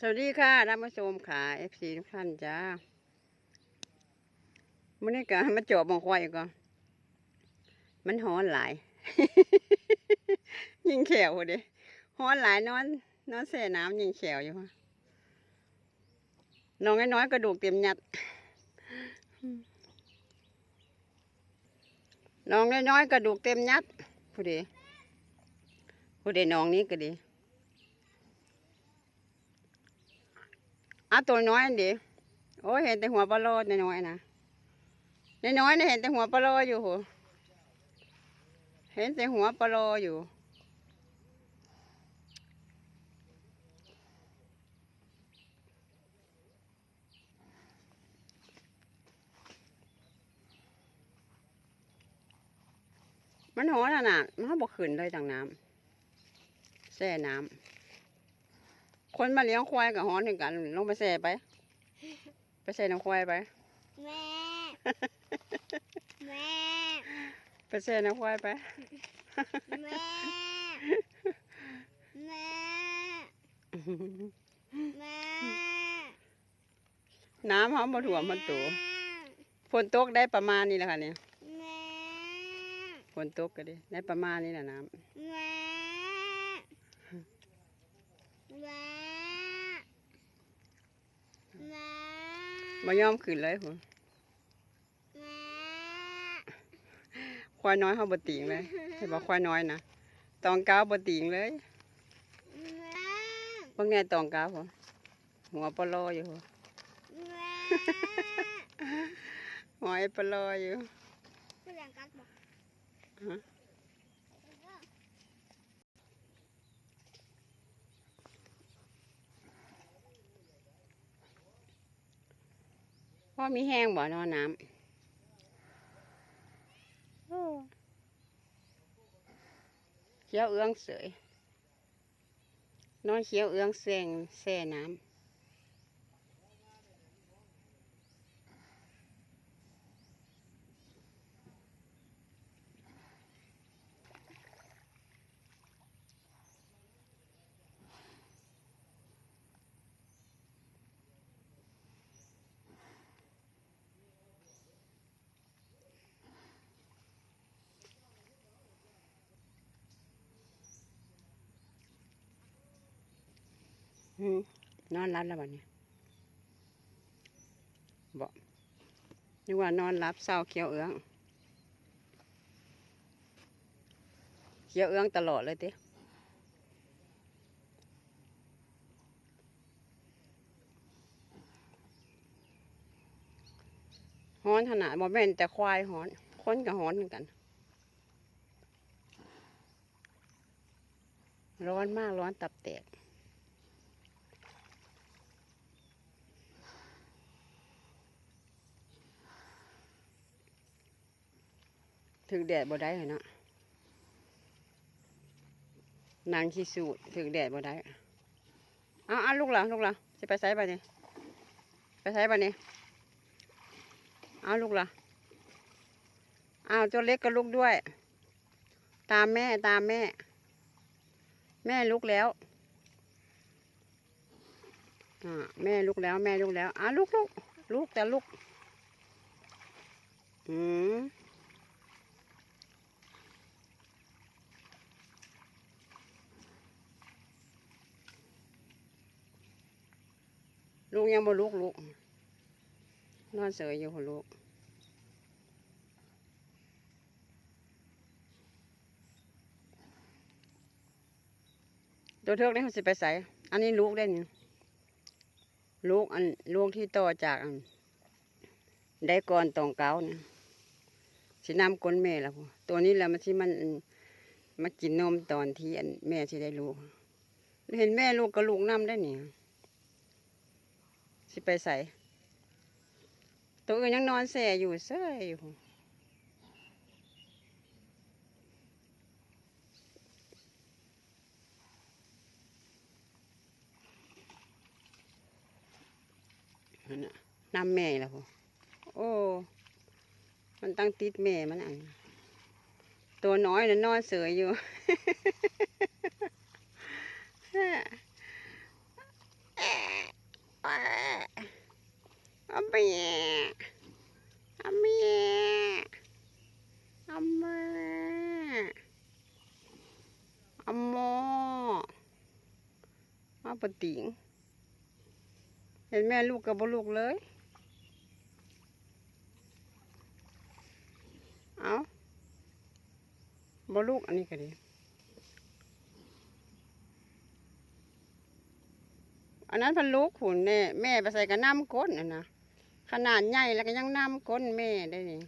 สวัสดีค่ะท่านผู้ชมค่ะเอฟซีทุกท่านจ้ามื่อนี้ก็มาจอบมองควายก่อนมันฮอนหลาย ยิงแขวเด้ฮ้อนหลายนอน นอนแช่น้ำยิงแขวอยู่ค่ะน้องน้อยกระดูกเต็มยัด น้องน้อยกระดูกเต็มยัดผู้เดีผู้เดีน้องนี้ก็ดี อะตัวน้อยอันเดีโอ้ยเห็นแต่หัวปลาโลดน้อยๆนะน้อยๆนะเห็นแต่หัวปลาโลอยู่โหเห็นแต่หัวปลาโลอยู่มันหอนขนาดมันบกขึ้นเลยจากน้ำแช่น้ำ คนมาเลี้ยงควายกับหอนถึงกัน ลงไปแช่ไป ไปแช่น้ำควายไป แม่ แม่ ไปแช่น้ำควายไป แม่ แม่ แม่ น้ำเขาบ่ถ่วมมันตัวฝนตกได้ประมาณนี้แหละค่ะเนี่ย แม่ ฝนตกก็ได้ได้ประมาณนี้แหละน้แม่แม่ แม่ำ บ่ยอมขึ้นเลยคุณแม่ควายน้อยเขาบ่ติงเลยเห็นบอกควายน้อยนะตองก้าวบ่ติงเลยแม่บางแน่ตองก้าวผมหัวปลออยู่หัวแม่หัวไอ้ปลออยู่ผู้เลี้ยงกัดบอกฮะ มีแห้งบ่นอนน้ำโอ้เขียวเอื้องเสยนอนเขียวเอื้องเสียงแช่น้ำอืม นอนรับแล้วบัดนี้บอกนึกว่านอนรับเศร้าเขียวเอื้องเขียวเอื้องตลอดเลยติฮ้อนขนาดบ่แม่นแต่ควายฮ้อน คนก็ฮ้อนเหมือนกัน ร้อนมากร้อนตับแตก ถึงแดดบ่ได้เหรอเนาะนางขี้สูดถึงแดดบ่ได้เอาเอาลูกหล่ะลูกหล่ะจะไปไสบ่เนี่ยไปไสบ่เนี่ยเอาลูกหล่ะเอาตัวเล็กก็ลูกด้วย ตามแม่ตามแม่ แม่ลุกแล้วอ่าแม่ลุกแล้วแม่ลุกแล้วอะลุกลุกลุกแต่ลุกอืม ลูกยังบ่ลุกลุกนอนเสยอยู่หัวลูกตัวเทือกนี่เขาสิไปใส่อันนี้ลูกได้นี่ลูกอันลูกที่ต่อจากอันได้ก่อนตองเก้าเนี่ยสิน้ำก้นแม่ล้วพตัวนี้แหละมันที่มันมากินนมตอนที่อันแม่ที่ได้ลูก เห็นแม่ลูกกับลูกน้ำได้เนี่ย สิไปใส่ตัวอื่นยังนอนแส่อยู่เซ่อยู่นั่นน่ะน้ำแม่แล้วโอ้ มันตั้งติดแม่มันอันตัวน้อยน่ะนอนเสยอยู่ แอะ อเมียอเมียอเมอัมโมาปติงเห็นแม่ลูกกับบลูกเลย เอาบลูกอันนี้ก็ดีอันนั้นพันลูกขุนแน่แม่ไปใส่กับน้ำก้นนะนะ ขนาดใหญ่แล้วก็ยังน้ำก้นแม่ได้นี่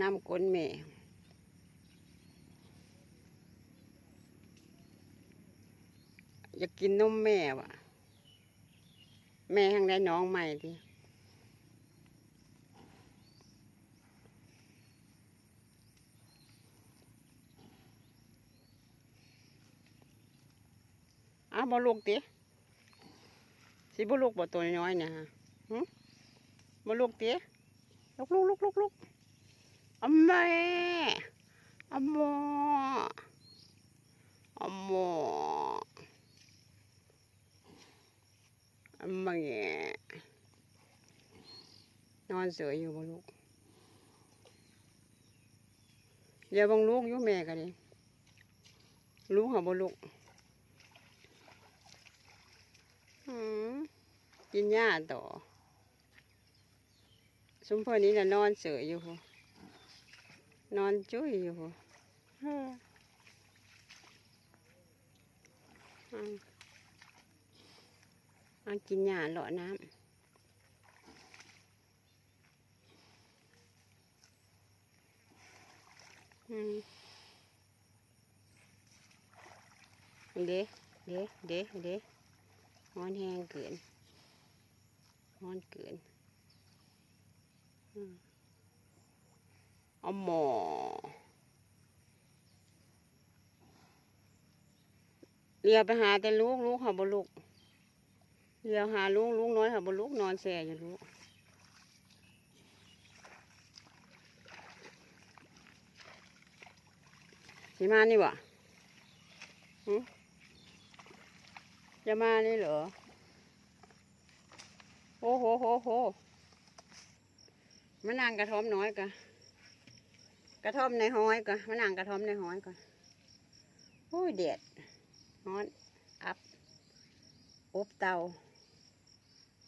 น้ำก้นแม่อยากกินนมแม่ว่ะแม่ทางได้น้องใหม่ทีอ้าวบลูกติ สิบลูกบ่ตัวน้อยเนี่ยฮะหึบลูกติลูกลูกลูกลูกลูกอำแม่อำโมอำโมแม่นอนเสืออยู่บ่ลูกอย่าบังลูกอยู่แม่กันดิลูกเหรอบ่ลูกหืม กินหญ้าต่อสมพอนี้น่ะนอนเสืออยู่นอนจุ้ยอยู่เออืมากินหญ้าเลาะน้ำอืมเด้เด้เด้เด้ฮ้อนแห้งเกิน ฮ้อนเกินอมเอาหมอเรียกไปหาแต่ลูกลูกเขาบ่ลูกเดี๋ยวหาลุงลุงน้อยค่ะบนลูกนอนแส่อยู่ลูกสิมานี่วะจะมานี่เหรอ โอ้โหโหโหมานางกระท่อมน้อยกะกระท่อมในห้อยกะมานางกระท่อมในห้อยกะโอ้ยเด็ดฮ้อนอับอบเตา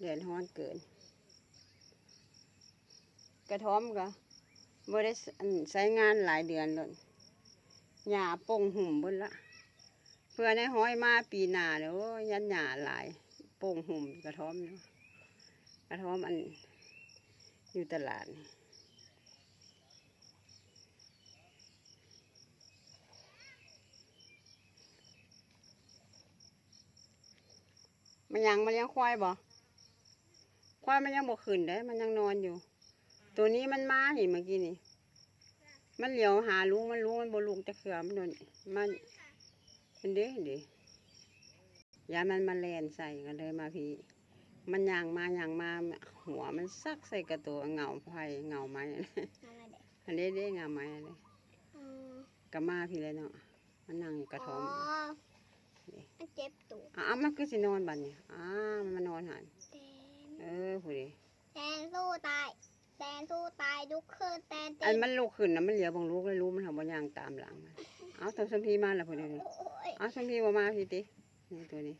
แดดร้อนเกิน กระท้อมก็บ่ได้อันใช้งานหลายเดือนเลยหญ้าป่งหุ่มบนละ เพื่อในห้อยมาปีหนาเดี๋ยวยันหญ้าหลายป่งหุ่มกระท้อมเนาะ กระท้อมอันอยู่ตลาดมันยังมันยังควายบ่ควายมันยังบ่ขึ้นได้มันยังนอนอยู่ ตัวนี้มันมานี่เมื่อกี้นี่ มันเหลียวหาลุงมันลุงมันบ่ลุงจะเขือมันโดนมันมันเด้เด้ยามันมาแลนใส่กันเลยมาพี่ มันย่างมาย่างมาหัวมันซักใส่กระตัวเงาไฟเงาไม้อะไรเด็กอันนี้เด้เงาไม้อะไรอืมกะมาพี่เลยเนาะมันนั่งอยู่กระท้อมนี่มันเจ็บตูดอ้าวมันคือสินอนบัดเนี่ยอ้าวมันมานอนหันแตนเออผู้ดีแตนสู้ตายแตนสู้ตายลุกขึ้นแตนตีอันมันลุกขึ้นนะมันเหลียวบังลูกเลยรู้มันทำบางอย่างตามหลังมันเอาตัวสมพีมาแล้วผู้ดีนี่โอ้ยเอาสมพีว่ามาพี่ตินี่ตัวนี้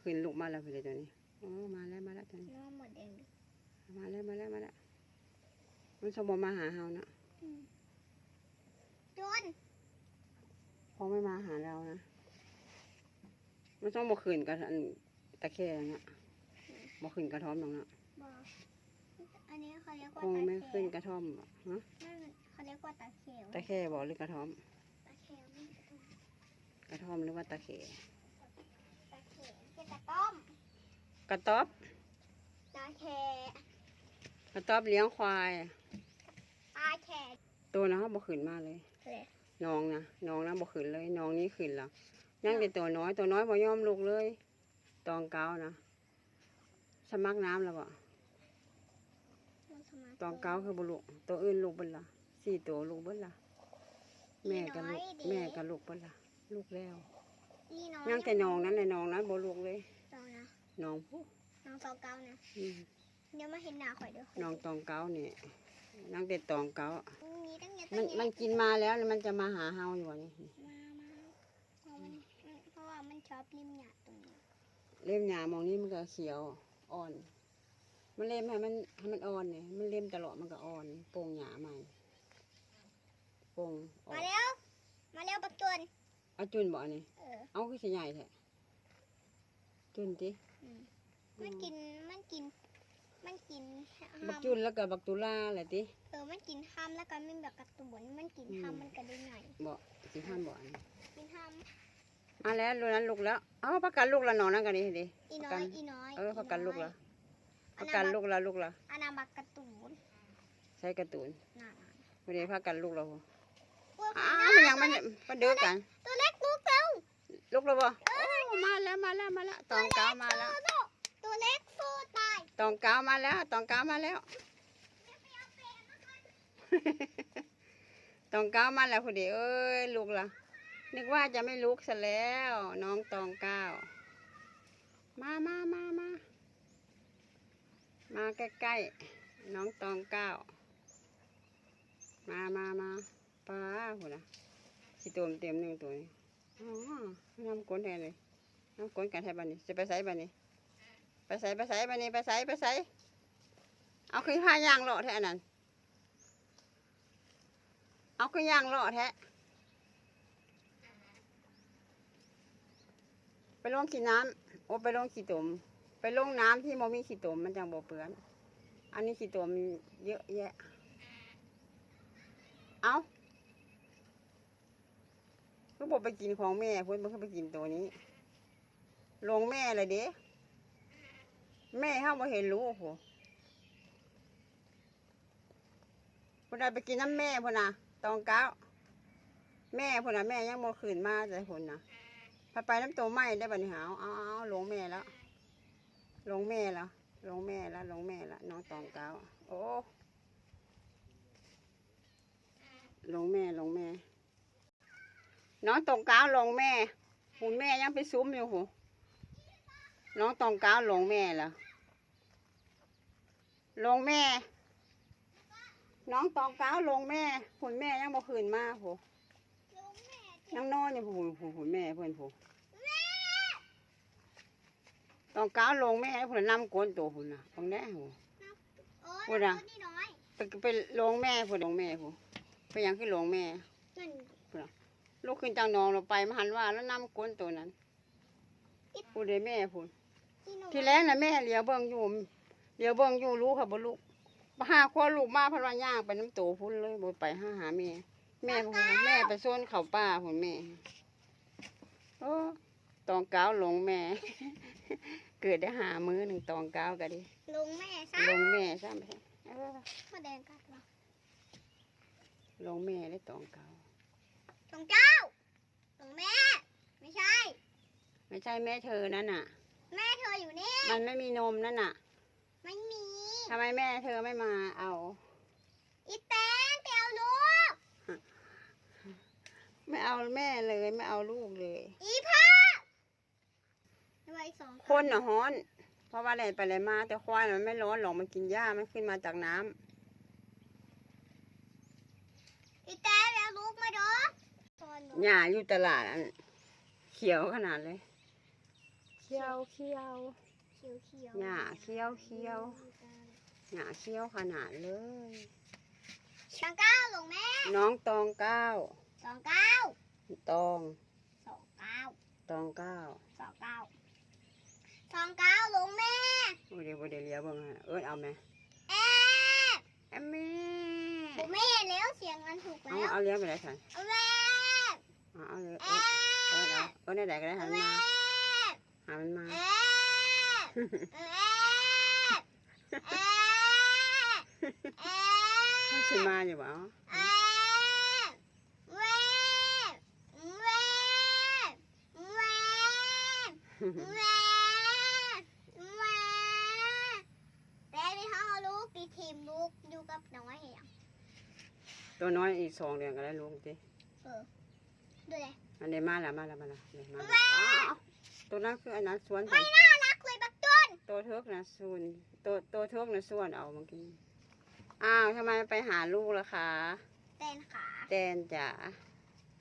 ขึ้นลุกมาแล้วผู้ดีตัวนี้ โอ้มาแล้วมาแล้วตัวนี้น้องหมดเองมาแล้วมาแล้วมาแล้วมันสมบมาหาเฮานะจนพอไม่มาหาเรานะมันต้องบ่ขึ้นกับอันตะแคงนะบ่ขึ้นกระท่อมตรงนั้นบอกอันนี้เขาเรียกว่าคงตะไม่เคีขึ้นยนกระท่อมหรอกฮะนั่นเขาเรียกว่าตะเขียวตะแคบ่หรือกระท่อมตะเขียวไม่ถูกกระท่อมหรือว่าตะแคตะเขียวเป็นตะต้ม กระต๊อบ ตาแขกระต๊อบเลี้ยงควาย ตาแขตัวนะเขาบ่ขึ้นมาเลย เลยน้องนะน้องนะบ่ขึ้นเลย น้องนี้ขึ้นแล้วยังเป็นตัวน้อย ตัวน้อยบ่ยอมลุกเลย ตองเก้านะ สมักน้ำแล้วบ่มันสมาร์ทตองเก้าคือบ่ลุกตัวอื่นลุกเบิดละสี่ตัวลุกเบิดละแม่ก็ลุกแม่ก็ลุกเบิดละลุกแล้วนี่น้องยังแต่นองนั้นเลยนองนั้นบ่ลูกเลย น้องนะนองผู้น้องตองเก้านะอืมเดี๋ยวมาเห็นหน้าข่อยเด้อน้องตองเก้านี่นั่งแต่ตองเก้ามีตั้งเยอะมัตั้นงแยะมันกินมาแล้วแล้วมันจะมาหาเฮาอยู่วะนี่มามาเพราะมันเพราะว่ามันชอบริมหยาดตรงนี้เล่มหญ้ามองนี้มันก็เขียวอ่อน มันเล่มให้มันให้มันอ่อนเนี่ยมันเล่มตลอดมันก็อ่อนโป่งหญ้าใหม่โป่งออมากเร็วมาเร็วปักจวนเอาจุนบ่อันนี่เออเอาคือสิใหญ่แท้จุนติอื มมันกินมันกิน มันกินบักห้ำจุนแล้วก็บักตุลาแหละติเออมันกินห้ำแล้วก็มันแบบกระตุนมันกินอืมห้ำมันก็ได้ไงบ่สิห้ามบ่อันนี้กินห้มาแล้วลูกนั้นลูกแล้วเอาประกันลูกละหนอนนั่นกันดิดิำอีน้ประกัอยนอีน้อยเออประกันลูกละอัปนระนั้กันนลูกละลูกละอันนั้นบักกระตุนใช้การะตูนน่ะไม่ได้พักกันลูกเราพวกอ้าวมันยังมันมันเดือกัน ตัวเล็กลูกเร็วลูกเราบ่โอ้ มาแล้วมาแล้วมาแล้วตองก้าวมาแล้ว ตัวเล็กสู้ตายตองก้าวมาแล้วตองก้าวมาแล้วตองก้าวมาแล้วพอดีเอ้ยลูกละนึกว่าจะไม่ลุกซะแล้ว น้องตองก้าวมามามามามาใกล้ๆน้องตองก้าวมามามาป้าหัวนะสิตัวมันเต็มหนึ่งตัวนี้อ๋อน้ำก้นแทนเลย น้ำก้นกันแทนบ้านนี้จะไปใส่บ้านนี้ไปใส่ไปใส่บ้านนี้ไปใส่ไปใส่เอาขึ้นผ้ายางเลาะแท้นนั้นเอาขึ้นยางเลาะแท้ไปลงขี้น้ำโอ้ไปลงขี้ตุ่มไปลงน้ำที่มมีขี้ตุ่มมันจังบ่เปื้อน อันนี้ขี้ตุ่มเยอะแยะ เอาก็บอกไปกินของแม่พิ่นบ่คือไปกินตัวนี้ ลงแม่เลยเด้แม่เขาบ่เห็นรู้โอ้โหพุ่นน่ะไปกินน้ำแม่พุ่นน่ะตองเก้า แม่พุ่นน่ะแม่ยังบ่คืนมาแต่พุ่นน่ะพาไปน้ำโตไหม้ได้บัดนี้หาวเอาเอาเอาลงแม่แล้ว ลงแม่แล้ว ลงแม่แล้ว ลงแม่แล้วน้องตองเก้า โอ้ลงแม่ลงแม่ น้องตองเก้าลงแม่หุ่นแม่ยังไปซุ้มอยู่หู น้องตองก้าวลงแม่แล้วลงแม่ น้องตองก้าวลงแม่หุ่นแม่ยังบ่คืนมาโหลูกแม่ยังนอนอยู่ผู้ผู้หุ่นแม่เพื่อนผู้ตองก้าวลงแม่เพื่อนนำก้นตัวหุ่นน่ะตรงแน่หูโอ้ยพูดอะตัวนี่น้อยไปไปลงแม่เพื่อนลงแม่ผู้ไปยังขึ้นลงแม่นั่นลูกขึ้นจากหนองเราไปมาหันว่าแล้วนำก้นตัวนั้นผู้ใดแม่ผู้ ที่น้อยที่แรกน่ะแม่เลี้ยวเบิ่งอยู่เลี้ยวเบิ่งอยู่รู้ค่ะบ่ลูกมาหาข้อลูกมาเพราะว่าย่างไปน้ำโตพุ่นเลยบ่ไปหาหาแม่ แม่พุ่นแม่ไปโซนเขาป่าพุ่นแม่โอ้ตองก้าวหลงแม่ เกิดได้หามือหนึ่งตองก้าวก็ดิลงแม่ซะลงแม่ซะไปเออมาแดงกัดเหรอลงแม่ได้ตองก้าวตรงเจ้าตรงแม่ ไม่ใช่ ไม่ใช่แม่เธอนั่นน่ะ แม่เธออยู่นี่มันไม่มีนมนั่นน่ะไม่มีทำไมแม่เธอไม่มาเอา อีแตนไปเอาลูกไม่เอาแม่เลยไม่เอาลูกเลย อีพ่อไว้สองคนน่ะฮ้อน เพราะว่าอะไรไปอะไรมา แต่ควายมันไม่ร้อนหรอกมันกินหญ้ามันขึ้นมาจากน้ำอีแตนไปเอาลูกมาดูตอนหนูหญ้าอยู่ตลาดอันเขียวขนาดเลยเขียวเขียวเขียวเขียวหญ้าเขียวเขียวหญ้าเขียวขนาดเลยสองเก้าลงแม่น้องตองเก้าสองเก้าตองสองเก้าตองเก้าสองเก้าสองเก้าลงแม่โอ้เดี๋ยวบ่เดี๋ยวเลี้ยวเบิ่งให้เอิ้นเอาไหมเอ๊ะเอ้แม่บุแม่แล้วเสียงมันถูกเอาแล้วเอาเลี้ยวไปไหนสันเอาแม่เอาเอาเลยเอ๊เอิ้นเอิ้นเอาะเอิ้นได้ไหนก็ได้หันแม่มา หามันมาเออเอ๊ะเอ๊ะมันสิมาอยู่บ่เอาเอ๊ะแม่แม่แม่แม่แม่แต่ไปห้องเอาลูกตีทีมลูกอยู่กับน้อยเหรอตัวน้อยอีกสองเดือนก็ได้ลูกจิดูเลยอันนี้มาแล้วมาแล้วมาแล้วนี่มาแล้ว ตัวนั้นคืออันนั้นสวนกัไม่นน่ารักเลยบักต้นตัวเทิกนะส่วนตัวตัวเทิกนะส่วนเอาเมื่อกี้อ้าวทำไมไปหาลูกล่ะคะแตนขาแตนจ๋า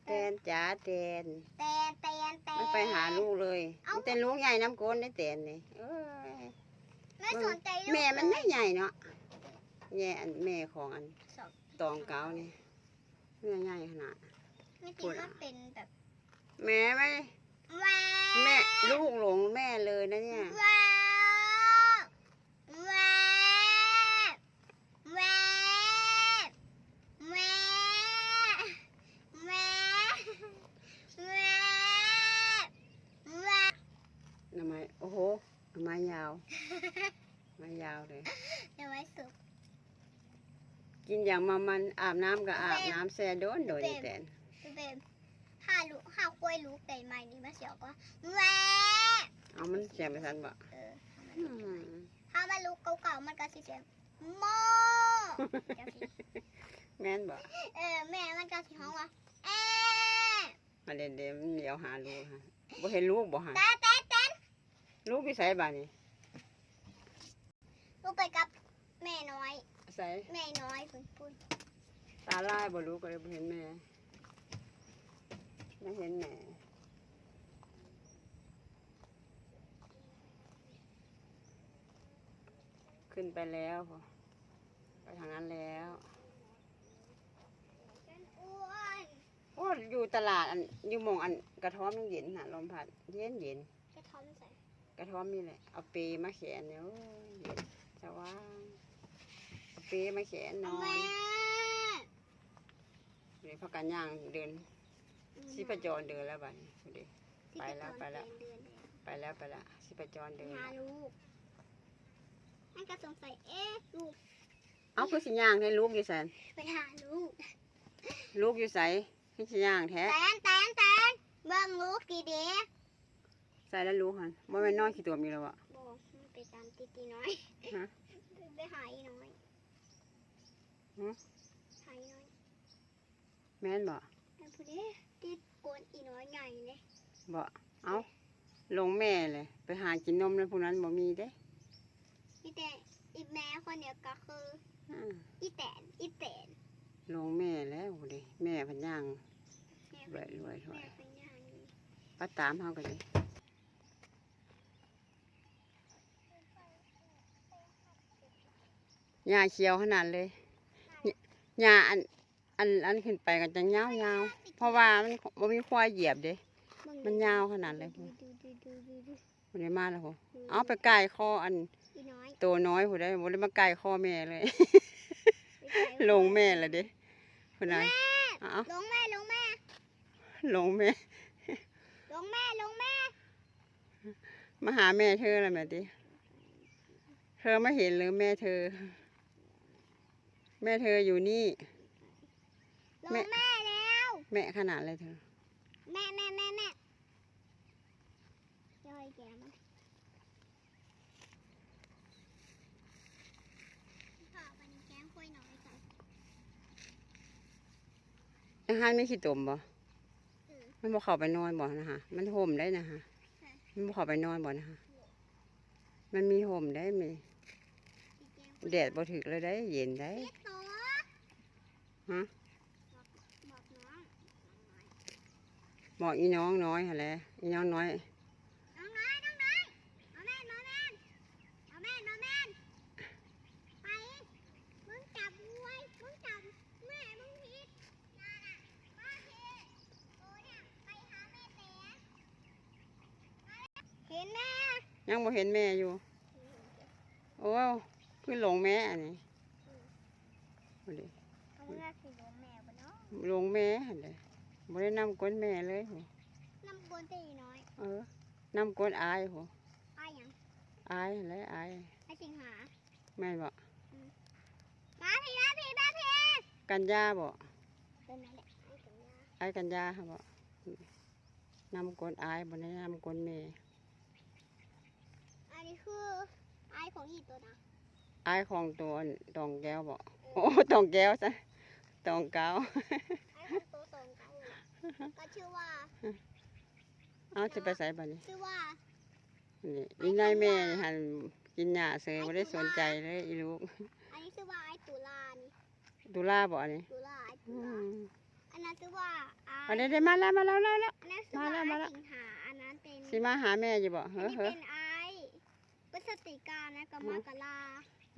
แตนจ๋าแตนแตนแตนแตนไม่ไปหาลูกเลยเอ้ามันเป็นลูกใหญ่น้ำโกนได้แตนนี่เอ้ยไม่สนใจลูกแม่มันเลไม่ยใหญ่เนาะแย่อันแม่ของอันสองตองเก้านี่เนื้อใหญ่ขนาดไม่จริงก็เป็นแบบแม่ไม่ว้าว แม่ลูกหลงแม่เลยนะเนี่ยว้าวว้าวว้าวว้าวว้าวว้าวว้าวทำไมโอ้โหทำไมยาวไม้ยาวเลยเดี๋ยวไว้สุกกินอย่างมามันอาบน้ำก็อาบน้ำแซ่โดนโดนเต็มแตน พี่เบมถ้าลูกถ้าคุยลูกได้ไหมนี่มาเสียวก็แหวะเอามันเสียไปทันบ่เอออืมถ้ามันลูกเก่าๆมันก็สิเสียงโมเดี๋ยวสิแม่นบ่เออแม่มันก็สิห้องว่าเอ๊ะมาเด่นเดี๋ยวมันเดี๋ยวหาลูกฮะบ่เห็นลูกบ่ฮะแต่แต่แต่ลูกพี่ใส่บ้านนี่ลูกไปกับแม่น้อยใส่แม่น้อยปุ่นปุ่นตาลายบ่ลูกก็เลยบ่เห็นแม่ ไม่เห็นแม่ขึ้นไปแล้วพอไปทางนั้นแล้วฉันอ้วนโอ้อยู่ตลาดอันอยู่หมองอันกระท้อมยังเย็นน่ะลมพัดเย็นเย็นจะทอมใส่กระท้อมนี่แหละเอาเปรมาแขวนเนี่ยโอ้ยเย็นสว่างเอาเปรมาแขวนนอแม่นเดี๋ยวพักกันย่างเดิน สิประจรเดินแล้วบัดนี้ดูดิไปแล้วไปแล้วเดือนแล้วไปแล้วไปแล้วสิประจรไปเดินหาลูกนั่นก็สงสัยเอ๊ะลูกเอาคือสิย่างให้ลูกอยู่แสนไปหาลูกลูกอยู่ใสให้สิย่างแท้แตนแตนแตนเบิ่งลูกดีเด้ใส่แล้วลูกหันบ่แม่นน้อยขี้ตัวมีแล้วอะบอกมันไปตามตีตีน้อยฮะไปหาอีน้อยหือหาอีน้อยแม่นบ่แต่ผู้นี้ติด โกนอีน้อยใหญ่เลยบ่เอาลงแม่เลย ไปหากินนมแล้วพวกนั้นบ่มีเด้อีแต่อีแม่คนเดียวก็คืออ่าอีแตนอีแตนลงแม่แล้วเด้แม่เพันย่าง แม่รวยรวยรวยแม่เป็นอย่างนี้ป้าตามเฮากันเลยหญ้าเขียวขนาดเลยหญ้าอัน อันอันขึ้นไปกันจังยาวยาวๆเพราะว่ามันบ่มีควายเหยียบเด้ มันยาวขนาดเลยดูดูดูดูดูดูบ่ได้มาแล้วโหเอาไปไก่คออันอีน้อยตัวน้อยผู้ได้บ่ได้มาไก่คอแม่เลยไปไกลงแม่ละเด้ผู้ใดเอาลงแม่ลงแม่ลงแม่ลงแม่ลงแม่ มาหาแม่เธอแล้วแม่ติเธอไม่เห็นหรือแม่เธอ แม่เธออยู่นี่ลง แม่แม่แล้ว แม่ขนาดเลยเธอ แม่แม่แม่แม่ย่อยแกมันพ่อวันนี้แกงคุยน้อยกันอาหารไม่ขี้ตมบ่อืมมันบ่เข้าไปนอนบ่นะฮะมันห่มได้นะฮะใช่มันบ่เข้าไปนอนบ่นะฮะมันมีห่มได้มีอีแกงคุยแดดบ่ถึกเลยได้ เย็นได้พี่ตัวฮะ บอกน้อง บอกอีน้องน้อยหั่นแหละอีน้องน้อยน้องน้อยน้องน้อยเอาแม่นเอาแม่นเอาแม่นเอาแม่นไปมึงจับไว้มึงจับแม่มึงผิดนั่นน่ะมาสิโอ้เนี่ยไปหาแม่แต๋เห็นแม่ยังบ่เห็นแม่อยู่ โอ้คือหลงแม่อันนี้บ่ได้เอาเงาสิโดนแม่ปะเนาะหลงแม่หั่นแหละ บ่ได้นำก้นแม่เลยโหน้ำกวนตีน้อยเออนำก้นอายโหอ้ายหยังอายหั่นแหละอายไอ้สิงหาแม่นบ่มาพี่มาพี่มาพี่กันยาบ่เป็นนั่นแหละไอ้สิงหาอายกันยาค่ะบ่นำก้นอายบ่ได้นำก้นแม่อันนี้คือไอ้ายของอีตัวนะอายของตัวอันตองแก้วบ่โอ้ตองแก้วซะตองเก้าวไอ้ายของตัวตรงกันเก็ชื่อว่าเอาจะไปใส่บัดนี้ชื่อว่านี่อีนายแม่นี่หันกินหญ้าเสยไม่ได้สนใจเลยอีลูก อันนี้ชื่อว่าไอตุลานี่ดูลาบ่อันนี้ตุลาไอตุอืลามอันนั้นชื่อว่าไออันนี้ได้มาแล้วมาแล้วมาแล้วอันนั้นชื่อว่ามาแล้วไอมาแล้วสิงหาอันนั้นเป็นสิมาหาแม่อยู่บ่อันเฮ้อนี้เฮ้อเป็นไอพฤศจิกานะกับมกรา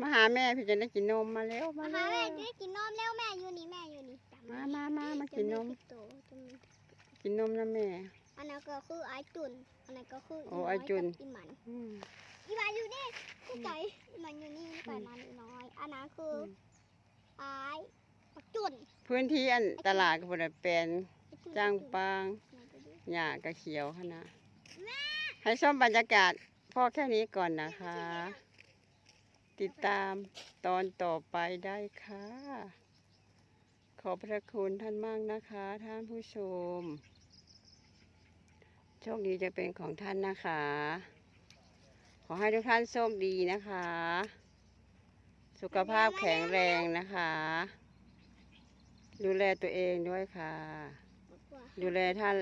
มาหาแม่พี่จะได้กินนมมาแล้วมามาแล้หาแม่วจะได้กินนมแล้วแม่อยู่นี่แม่อยู่นี่จำมามามามากินนมจะไผิดโตจะมีกินนมนะแม่ อันนั้นก็คือไอจุนอันนั้นก็คือโอ้น้ยไอ้จุน กับอีหมันอืม อีหมันอยู่นี่ที่ไก่อีหมันอยู่นี่ปล่อยมันอีน้อย อันนั้นคืออม ไอปักจุนพื้นที่อันตลาดก็บ่ได้แปลนไอ้จุนจ้างไอ้จุนปาง ไหนไปดูหญ้ากระเขียวขนาดให้ชมบรรยากาศพ่อแค่นี้ก่อนนะคะ ติดตามตอนต่อไปได้ค่ะ ขอพระคุณท่านมากนะคะ ท่านผู้ชม โชคดีจะเป็นของท่านนะคะ ขอให้ทุกท่านโชคดีนะคะ สุขภาพแข็งแรงนะคะ ดูแลตัวเองด้วยค่ะ ดูแลท่าน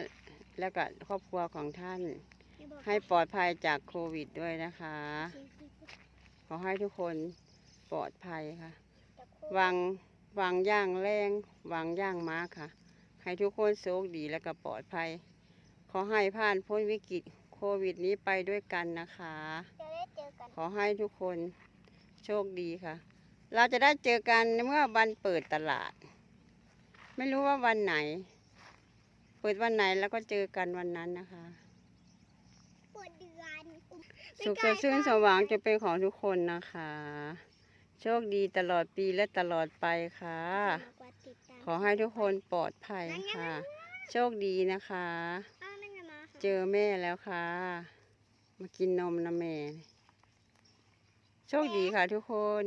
และก็ครอบครัวของท่าน ให้ปลอดภัยจากโควิดด้วยนะคะ ขอให้ทุกคนปลอดภัยค่ะจับคู่วางวางย่างแรงวางย่างม้าค่ะ ให้ทุกคนโชคดีและก็ปลอดภัย ขอให้ผ่านพ้นวิกฤตโควิดนี้ไปด้วยกันนะคะจะได้เจอกันขอให้ทุกคนโชคดีค่ะ เราจะได้เจอกันเมื่อวันเปิดตลาด ไม่รู้ว่าวันไหน เปิดวันไหนแล้วก็เจอกันวันนั้นนะคะ ปวดเดือนอุ้ม สุขสดชื่นสว่างจะเป็นของทุกคนนะคะ โชคดีตลอดปีและตลอดไปค่ะมากว่าติดตามขอให้ทุกคนปลอดภัยค่ะ โชคดีนะคะอ้าวนั่นไงมาค่ะเจอแม่แล้วค่ะ มากินนมนะแม่ โชคดีค่ะทุกคน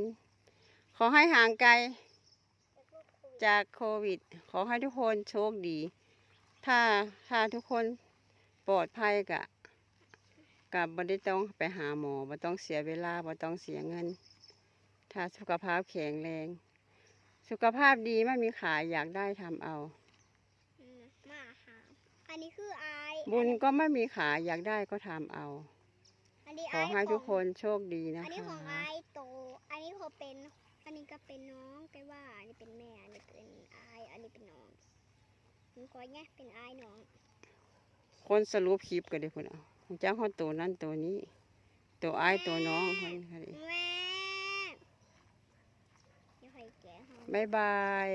ขอให้ห่างไกล จากโควิด ขอให้ทุกคนโชคดี ถ้าถ้าทุกคนปลอดภัยกะ กับบ่ได้ต้องไปหาหมอบ่ต้องเสียเวลาบ่ต้องเสียเงิน ถ้าสุขภาพแข็งแรง สุขภาพดีไม่มีขายอยากได้ทำเอาอืมมาหาอันนี้คือไอบุญก็ไม่มีขายอยากได้ก็ทำเอา อันนี้ขอให้ทุกคนโชคดีนะอันนี้คะของไอโต อันนี้เขาเป็น อันนี้ก็เป็นน้องแต่ว่า อันนี้เป็นแม่ อันนี้เป็นไออันนี้เป็นน้องมันก็เนี่ยเป็นไอน้องคนสรุปคลิปก็ได้พุ่นเอา จ้างเขาตัวนั้นตัวนี้ ตัวอ้ายตัวน้องคนค่ะดิแม่เดี๋ยวให้แกะให้บายบาย